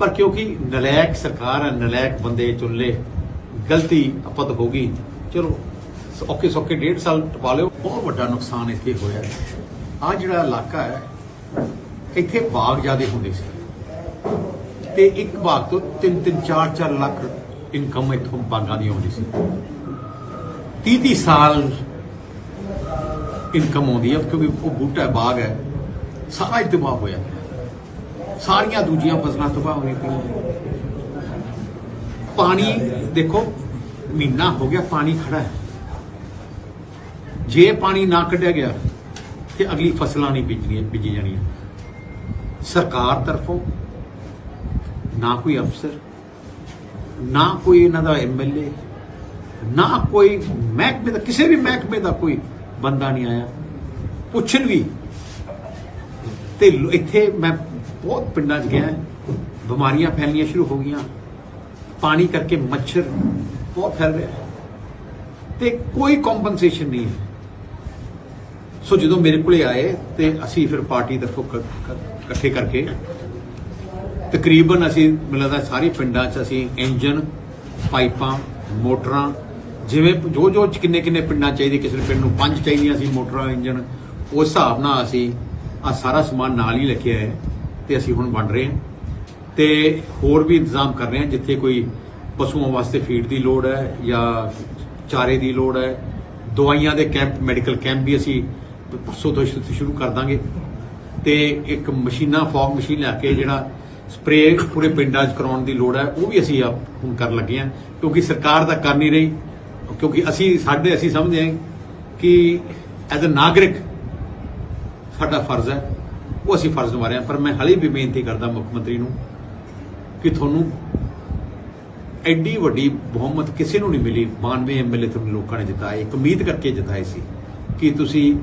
ਪਰ ਕਿਉਂਕਿ ਨਲਾਇਕ ਸਰਕਾਰ ਹੈ ਨਲਾਇਕ ਬੰਦੇ ਚੁੱਲੇ ਗਲਤੀ ਆਪਾਂ ਹੋ ਗਈ ਚਲੋ ਔਕੇ ਸੌਕੇ ਡੇਢ ਸਾਲ ਟਪਾ ਲਿਓ। ਬਹੁਤ ਵੱਡਾ ਨੁਕਸਾਨ ਇੱਥੇ ਹੋਇਆ। ਆ ਜਿਹੜਾ ਇਲਾਕਾ ਹੈ, ਇੱਥੇ ਬਾਗ ਜਿਆਦੇ ਹੁੰਦੇ ਸੀ। ਤੇ ਇੱਕ ਬਾਗ ਤੋਂ 3-3 4-4 ਲੱਖ ਇਨਕਮ ਇੱਥੋਂ ਬਾਗਾਂ ਦੀ ਆਉਂਦੀ ਸੀ। 30-30 ਸਾਲ ਇਨਕਮ ਆਉਂਦੀ ਹੈ ਕਿਉਂਕਿ ਉਹ ਬੂਟਾ ਬਾਗ ਹੈ। ਸਾਰਾ ਹੀ ਤਬਾਹ ਹੋਇਆ। ਸਾਰੀਆਂ ਦੂਜੀਆਂ ਫਸਲਾਂ ਤਬਾਹ ਹੋਈਆਂ ਪਈਆਂ ਪਾਣੀ ਦੇਖੋ, ਮਹੀਨਾ ਹੋ ਗਿਆ, ਪਾਣੀ ਖੜਾ ਹੈ। ਜੇ ਪਾਣੀ ਨਾ ਕੱਢਿਆ ਗਿਆ, ਤੇ ਅਗਲੀ ਫਸਲਾਂ ਨਹੀਂ ਬੀਜਣੀਆਂ, ਬੀਜੀ ਜਾਣੀਆਂ। ਸਰਕਾਰ ਤਰਫੋਂ ਨਾ ਕੋਈ ਅਫਸਰ, ਨਾ ਕੋਈ ਇਹਨਾਂ ਦਾ ਐਮਐਲਏ ਨਾ ਕੋਈ ਮਹਿਕਮੇ ਦਾ, ਕਿਸੇ ਵੀ ਮਹਿਕਮੇ ਦਾ ਕੋਈ ਬੰਦਾ ਨਹੀਂ ਆਇਆ। ਪੁੱਛਣ ਵੀ। ਤੇ ਇੱਥੇ ਮੈਂ ਬਹੁਤ ਪਿੰਡਾਂ 'ਚ ਗਿਆ ਬਿਮਾਰੀਆਂ ਫੈਲਣੀਆਂ ਸ਼ੁਰੂ ਹੋ ਗਈਆਂ। ਪਾਣੀ ਕਰਕੇ ਮੱਛਰ ਬਹੁਤ ਫੈਲ ਰਿਹਾ ਤੇ ਕੋਈ ਕੰਪਨਸੇਸ਼ਨ ਨਹੀਂ ਹੈ। ਸੋ ਜਦੋਂ ਮੇਰੇ ਕੋਲੇ ਆਏ ਤੇ ਅਸੀਂ ਫਿਰ ਪਾਰਟੀ ਤਰਫੋਂ ਕ- ਇਕੱਠੇ ਕਰਕੇ ਤਕਰੀਬਨ ਅਸੀਂ ਮੈਨੂੰ ਲੱਗਦਾ ਸਾਰੇ ਪਿੰਡਾਂ 'ਚ ਅਸੀਂ ਇੰਜਨ, ਪਾਈਪਾਂ, ਮੋਟਰਾਂ, ਜਿਵੇਂ ਜੋ ਜੋ ਕਿੰਨੇ ਕਿੰਨੇ ਪਿੰਡਾਂ ਚਾਹੀਦੇ, ਕਿਸੇ ਪਿੰਡ ਨੂੰ ਪੰਜ ਚਾਹੀਦੀਆਂ ਸੀ ਮੋਟਰਾਂ, ਇੰਜਨ, ਉਸ ਹਿਸਾਬ ਨਾਲ ਅਸੀਂ ਆ ਸਾਰਾ ਸਮਾਨ ਨਾਲ ਹੀ ਲੈ ਕੇ ਆਏ। ਤੇ ਅਸੀਂ ਹੁਣ ਵੰਡ ਰਹੇ ਹਾਂ ਤੇ ਹੋਰ ਵੀ ਇੰਤਜ਼ਾਮ ਕਰ ਰਹੇ ਹਾਂ, ਜਿੱਥੇ ਕੋਈ ਪਸ਼ੂਆਂ ਵਾਸਤੇ ਫੀਡ ਦੀ ਲੋੜ ਹੈ ਜਾਂ ਚਾਰੇ ਦੀ ਲੋੜ ਹੈ। ਦਵਾਈਆਂ ਦੇ ਕੈਂਪ ਮੈਡੀਕਲ ਕੈਂਪ ਵੀ ਅਸੀਂ ਪਰਸੋਂ ਤੋਂ ਸ਼ੁਰੂ ਕਰ ਦਾਂਗੇ। ਤੇ ਇੱਕ ਮਸ਼ੀਨਾਂ, ਫੌਗ ਮਸ਼ੀਨ ਲਿਆ ਕੇ ਜਿਹੜਾ ਸਪਰੇਅ ਪੂਰੇ ਪਿੰਡਾਂ 'ਚ ਕਰਾਉਣ ਦੀ ਲੋੜ ਹੈ, ਉਹ ਵੀ ਅਸੀਂ ਆਪ ਹੁਣ ਕਰਨ ਲੱਗੇ ਹਾਂ। ਕਿਉਂਕਿ ਸਰਕਾਰ ਤਾਂ ਕਰ ਨਹੀਂ ਰਹੀ। ਕਿਉਂਕਿ ਅਸੀਂ, ਸਾਡੇ, ਅਸੀਂ ਸਮਝਦੇ ਹਾਂ ਕਿ ਐਜ਼ ਅ ਨਾਗਰਿਕ ਸਾਡਾ ਫਰਜ਼ ਹੈ। ਉਹ ਅਸੀਂ ਫਰਜ਼ ਨਿਭਾ ਰਹੇ ਹਾਂ, ਪਰ ਮੈਂ ਹਲੇ ਵੀ ਬੇਨਤੀ ਕਰਦਾ ਮੁੱਖ ਮੰਤਰੀ ਨੂੰ ਕਿ ਤੁਹਾਨੂੰ ਐਡੀ ਵੱਡੀ ਬਹੁਮਤ ਕਿਸੇ ਨੂੰ ਨਹੀਂ ਮਿਲੀ। 92 ਐਮਐਲਏ ਤੁਹਾਨੂੰ ਲੋਕਾਂ ਨੇ ਜਿਤਾਏ, ਇੱਕ ਉਮੀਦ ਕਰਕੇ ਜਿਤਾਏ ਸੀ ਕਿ ਤੁਸੀਂ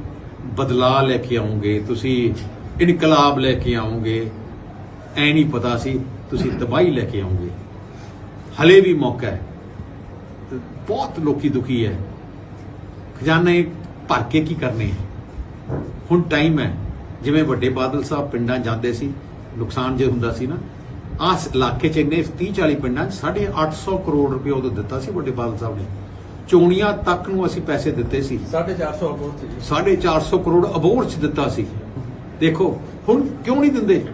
ਬਦਲਾਅ ਲੈ ਕੇ ਆਉਂਗੇ, ਤੁਸੀਂ ਇਨਕਲਾਬ ਲੈ ਕੇ ਆਉਂਗੇ, ਐ ਨਹੀਂ ਪਤਾ ਸੀ ਤੁਸੀਂ ਤਬਾਹੀ ਲੈ ਕੇ ਆਉਂਗੇ। ਹਲੇ ਵੀ ਮੌਕਾ ਹੈ। ਬਹੁਤ ਲੋਕੀ ਦੁਖੀ ਹੈ। ਖਜ਼ਾਨੇ ਭਰ ਕੇ ਕੀ ਕਰਨੇ ਹੁਣ ਟਾਈਮ ਹੈ। ਜਿਵੇਂ ਵੱਡੇ ਬਾਦਲ ਸਾਹਿਬ ਪਿੰਡਾਂ ਜਾਂਦੇ ਸੀ ਨੁਕਸਾਨ ਜੇ ਹੁੰਦਾ ਸੀ ਨਾ ਆਸ ਇਲਾਕੇ ਚ ਇੰਨੇ 30 40 ਪਿੰਡਾਂ 'ਚ 850 ਕਰੋੜ ਰੁਪਏ ਉਦੋਂ ਦਿੱਤਾ ਸੀ ਵੱਡੇ ਬਾਦਲ ਸਾਹਿਬ ਨੇ। ਚੋਣੀਆਂ ਤੱਕ ਨੂੰ ਅਸੀਂ ਪੈਸੇ ਦਿੱਤੇ ਸੀ। 450 ਅਬੋਰਡ ਸੀ 450 ਕਰੋੜ ਅਬੋਰਡ ਚ ਦਿੱਤਾ ਸੀ। ਦੇਖੋ ਹੁਣ ਕਿਉਂ ਨਹੀਂ ਦਿੰਦੇ?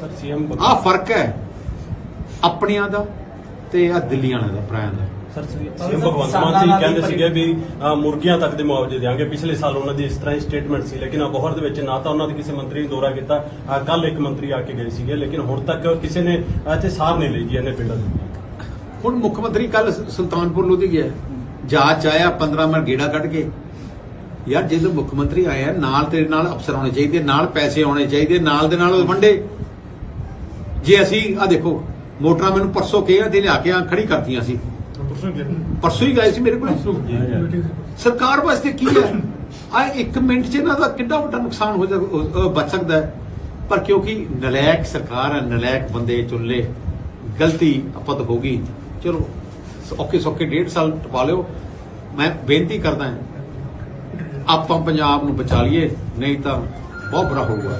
ਸਰ ਸੀਐਮ ਆਹ ਫ਼ਰਕ ਹੈ। ਆਪਣਿਆਂ ਦਾ ਤੇ ਆ ਦਿੱਲੀ ਵਾਲਿਆਂ ਦਾ ਪ੍ਰਾਇਆਂ ਦਾ। ਸਰ ਸੀਐਮ ਭਗਵੰਤ ਮਾਨ ਸਿੰਘ ਕਹਿੰਦੇ ਸੀਗੇ ਵੀ ਮੁਰਗੀਆਂ ਤੱਕ ਦੇ ਮੁਆਵਜ਼ੇ ਦੇਾਂਗੇ ਪਿਛਲੇ ਸਾਲ ਉਹਨਾਂ ਦੀ ਇਸ ਤਰ੍ਹਾਂ ਹੀ ਸਟੇਟਮੈਂਟ ਸੀ ਲੇਕਿਨ ਅਬੋਹਰ ਦੇ ਵਿੱਚ ਨਾ ਤਾਂ ਉਹਨਾਂ ਦੇ ਕਿਸੇ ਮੰਤਰੀ ਨੇ ਦੌਰਾ ਕੀਤਾ ਕੱਲ ਇੱਕ ਮੰਤਰੀ ਆ ਕੇ ਗਏ ਸੀਗੇ ਲੇਕਿਨ ਹੁਣ ਤੱਕ ਕਿਸੇ ਨੇ ਇੱਥੇ ਸਾਰ ਨਹੀਂ ਲਈ ਜੀ ਇਹਨੇ ਪਿੰਡਾਂ ਦੀ। ਹੁਣ ਮੁੱਖ ਮੰਤਰੀ ਕੱਲ ਸੁਲਤਾਨਪੁਰ ਲੋਧੀ ਗਿਆ। ਜਹਾਜ਼ ਚ ਆਇਆ 15 ਮਿੰਟ ਗੇੜਾ ਕੱਢ ਕੇ। ਯਾਰ ਜਦੋਂ ਮੁੱਖ ਮੰਤਰੀ ਆਇਆ ਨਾਲ ਤੇਰੇ ਨਾਲ ਅਫਸਰ ਆਉਣੇ ਚਾਹੀਦੇ ਨਾਲ ਪੈਸੇ ਆਉਣੇ ਚਾਹੀਦੇ ਨਾਲ ਦੇ ਨਾਲ ਉਹ ਵੰਡੇ। ਜੇ ਅਸੀਂ ਆ ਦੇਖੋ ਮੋਟਰਾਂ ਮੈਨੂੰ ਪਰਸੋਂ ਕਿਹਾ ਤੇ ਲਿਆ ਕੇ ਆ ਖੜੀ ਕਰਤੀਆਂ ਸੀ। ਪਰਸੋਂ ਹੀ ਗਏ ਸੀ ਮੇਰੇ ਕੋਲ। ਸਰਕਾਰ ਵਾਸਤੇ ਕੀ ਹੈ? ਆ ਇੱਕ ਮਿੰਟ 'ਚ ਇਹਨਾਂ ਦਾ ਕਿੰਨਾ ਵੱਡਾ ਨੁਕਸਾਨ ਹੋ ਜਾ ਬਚ ਸਕਦਾ ਹੈ। ਪਰ ਕਿਉਂਕਿ ਨਲਾਇਕ ਸਰਕਾਰ ਹੈ ਨਲਾਇਕ ਬੰਦੇ ਚੁਣ ਲਏ ਗਲਤੀ ਆਪਾਂ ਤੋਂ ਹੋ ਗਈ। ਚਲੋ ਔਕੇ ਸੌਕੇ ਡੇਢ ਸਾਲ ਟਪਾ ਲਿਓ। ਮੈਂ ਬੇਨਤੀ ਕਰਦਾ ਹਾਂ ਆਪਾਂ ਪੰਜਾਬ ਨੂੰ ਬਚਾ ਲਈਏ ਨਹੀਂ ਤਾਂ ਬਹੁਤ ਬੁਰਾ ਹੋਊਗਾ।